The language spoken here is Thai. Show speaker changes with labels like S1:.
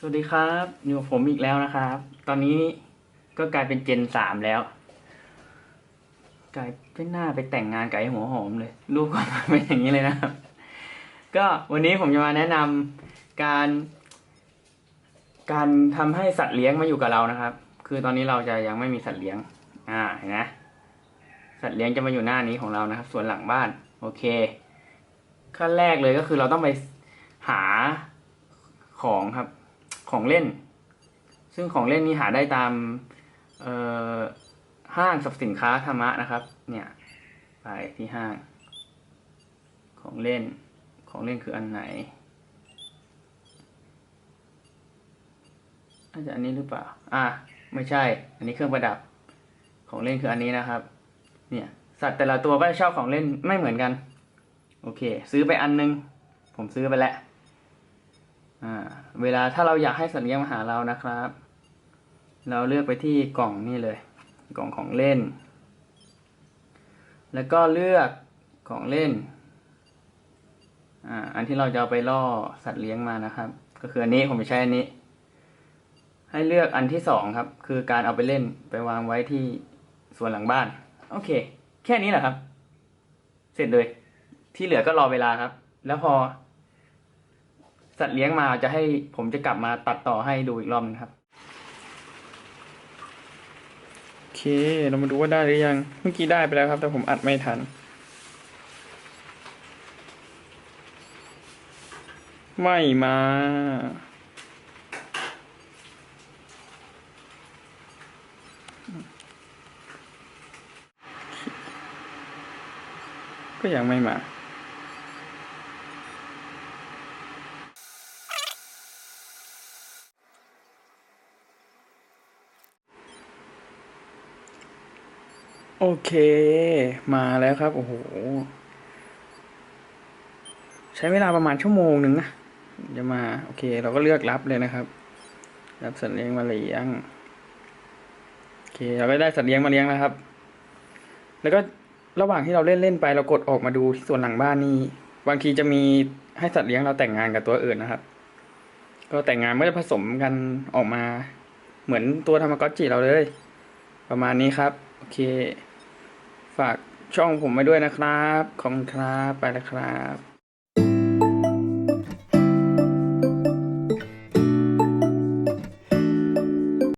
S1: สวัสดีครับอยู่กับผมอีกแล้วนะครับ ตอนนี้ก็กลายเป็นเจนสามแล้ว กลายเป็นหน้าไปแต่งงานกับไอ้หัวหอมเลย รูปก็มาเป็นอย่างนี้เลยนะครับ ก็วันนี้ผมจะมาแนะนำการ การทำให้สัตว์เลี้ยงมาอยู่กับเรานะครับ คือตอนนี้เราจะยังไม่มีสัตว์เลี้ยง อ่าเห็นไหมสัตว์เลี้ยงจะมาอยู่หน้านี้ของเรานะครับ ส่วนหลังบ้าน โอเคขั้นแรกเลยก็คือเราต้องไปหาของครับ ของเล่น ซึ่งของเล่นนี้หาได้ตามห้างสรรพสินค้าธรรมะนะครับ เนี่ยไปที่ห้าง ของเล่นของเล่นคืออันไหนอาจจะอันนี้หรือเปล่า อะไม่ใช่ อันนี้เครื่องประดับ ของเล่นคืออันนี้นะครับ เนี่ย สัตว์แต่ละตัวก็จะชอบของเล่นไม่เหมือนกัน โอเค ซื้อไปอันนึง ผมซื้อไปแล้ว เวลาถ้าเราอยากให้สัตว์เลี้ยงมาหาเรานะครับ เราเลือกไปที่กล่องนี่เลย กล่องของเล่น แล้วก็เลือกของเล่นออันที่เราจะเอาไปล่อสัตว์เลี้ยงมานะครับ ก็คืออันนี้ผมจะใช้อันนี้ ให้เลือกอันที่สองครับ คือการเอาไปเล่นไปวางไว้ที่ส่วนหลังบ้าน โอเค แค่นี้แหละครับ เสร็จเลย ที่เหลือก็รอเวลาครับ แล้วพอ สัตว์เลี้ยงมาจะให้ผมจะกลับมาตัดต่อให้ดูอีกรอบนึงครับ โอเค เรามาดูว่าได้หรือยัง เมื่อกี้ได้ไปแล้วครับ แต่ผมอัดไม่ทัน ไม่มาก็ยังไม่มา โอเค มาแล้วครับ โอ้โห ใช้เวลาประมาณชั่วโมงหนึ่งนะ จะมา โอเค เราก็เลือกรับเลยนะครับ รับสัตว์เลี้ยงมาเลี้ยง โอเค เราก็ได้สัตว์เลี้ยงมาเลี้ยงแล้วครับ แล้วก็ระหว่างที่เราเล่นเล่นไป เรากดออกมาดูที่ส่วนหลังบ้านนี่ บางทีจะมีให้สัตว์เลี้ยงเราแต่งงานกับตัวอื่นนะครับ ก็แต่งงานไม่ได้ผสมกันออกมา เหมือนตัวธรรมกอจิเราเลย ประมาณนี้ครับ โอเค ฝากช่องผมไว้ด้วยนะครับ ขอบคุณครับ ไปแล้วครับ